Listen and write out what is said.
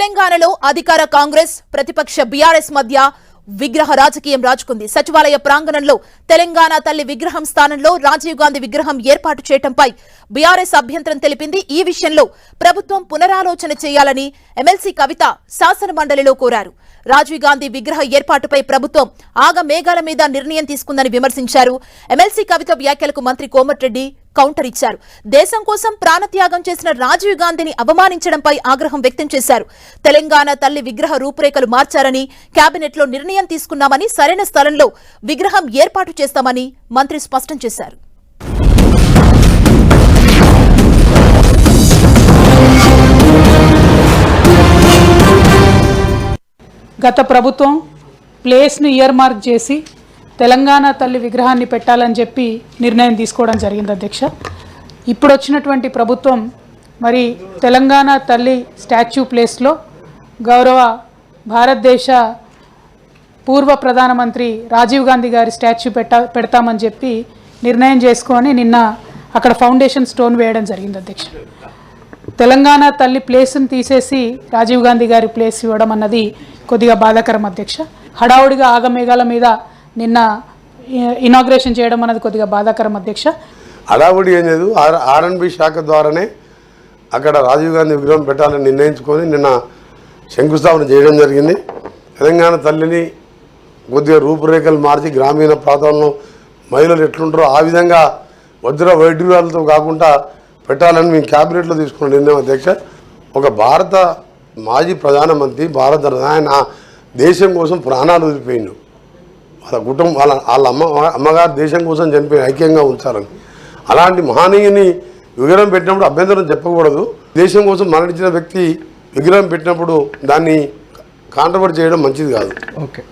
తెలంగాణలో అధికార కాంగ్రెస్ ప్రతిపక్ష బీఆర్ఎస్ మధ్య విగ్రహ రాజకీయం రాజుకుంది. సచివాలయ ప్రాంగణంలో తెలంగాణ తల్లి విగ్రహం స్థానంలో రాజీవ్ గాంధీ విగ్రహం ఏర్పాటు చేయడంపై బీఆర్ఎస్ అభ్యంతరం తెలిపింది. ఈ విషయంలో ప్రభుత్వం పునరాలోచన చేయాలని ఎమ్మెల్సీ కవిత శాసన మండలిలో కోరారు. రాజీవ్ గాంధీ విగ్రహ ఏర్పాటుపై ప్రభుత్వం ఆగ మేఘాల మీద నిర్ణయం తీసుకుందని విమర్శించారు. ఎమ్మెల్సీ కవిత వ్యాఖ్యలకు మంత్రి కోమటిరెడ్డి కౌంటర్ ఇచ్చారు. దేశం కోసం ప్రాణత్యాగం చేసిన రాజీవ్ గాంధీని అవమానించడంపై ఆగ్రహం వ్యక్తం చేశారు. తెలంగాణ తల్లి విగ్రహ రూపురేఖలు మార్చారని కేబినెట్లో నిర్ణయం తీసుకున్నామని సరైన స్థలంలో విగ్రహం ఏర్పాటు చేస్తామని మంత్రి స్పష్టం చేశారు. గత ప్రభుత్వం ప్లేస్ను ఇయర్ మార్క్ చేసి తెలంగాణ తల్లి విగ్రహాన్ని పెట్టాలని చెప్పి నిర్ణయం తీసుకోవడం జరిగింది అధ్యక్ష. ఇప్పుడు వచ్చినటువంటి ప్రభుత్వం మరి తెలంగాణ తల్లి స్టాచ్యూ ప్లేస్లో గౌరవ భారతదేశ పూర్వ ప్రధానమంత్రి రాజీవ్ గాంధీ గారి స్టాచ్యూ పెట్ట పెడతామని చెప్పి నిర్ణయం చేసుకొని నిన్న అక్కడ ఫౌండేషన్ స్టోన్ వేయడం జరిగింది అధ్యక్ష. తెలంగాణ తల్లి ప్లేస్ని తీసేసి రాజీవ్ గాంధీ గారి ప్లేస్ ఇవ్వడం అన్నది కొద్దిగా బాధాకరం అధ్యక్ష. హడావుడిగా ఆగమేఘాల మీద నిన్న ఇనాగ్రేషన్ చేయడం అనేది కొద్దిగా బాధాకరం అధ్యక్ష. హడావుడి ఏం లేదు. ఆర్ ఆర్ఎన్బి శాఖ ద్వారానే అక్కడ రాజీవ్ గాంధీ విగ్రహం పెట్టాలని నిర్ణయించుకొని నిన్న శంకుస్థాపన చేయడం జరిగింది. తెలంగాణ తల్లిని కొద్దిగా రూపురేఖలు మార్చి గ్రామీణ ప్రాంతంలో మహిళలు ఎట్లుంటారో ఆ విధంగా వజ్ర వైద్యురాలతో కాకుండా పెట్టాలని మేము క్యాబినెట్లో తీసుకున్న నిర్ణయం అధ్యక్ష. ఒక భారత మాజీ ప్రధానమంత్రి భారత ఆయన దేశం కోసం ప్రాణాలు వదిలిపోయిండు. వాళ్ళ కుటుంబం వాళ్ళ వాళ్ళ అమ్మ అమ్మగారు దేశం కోసం చనిపోయి ఐక్యంగా ఉంచాలని. అలాంటి మహనీయుని విగ్రహం పెట్టినప్పుడు అభ్యంతరం చెప్పకూడదు. దేశం కోసం మరణించిన వ్యక్తి విగ్రహం పెట్టినప్పుడు దాన్ని కాంట్రవర్ట్ చేయడం మంచిది కాదు. ఓకే.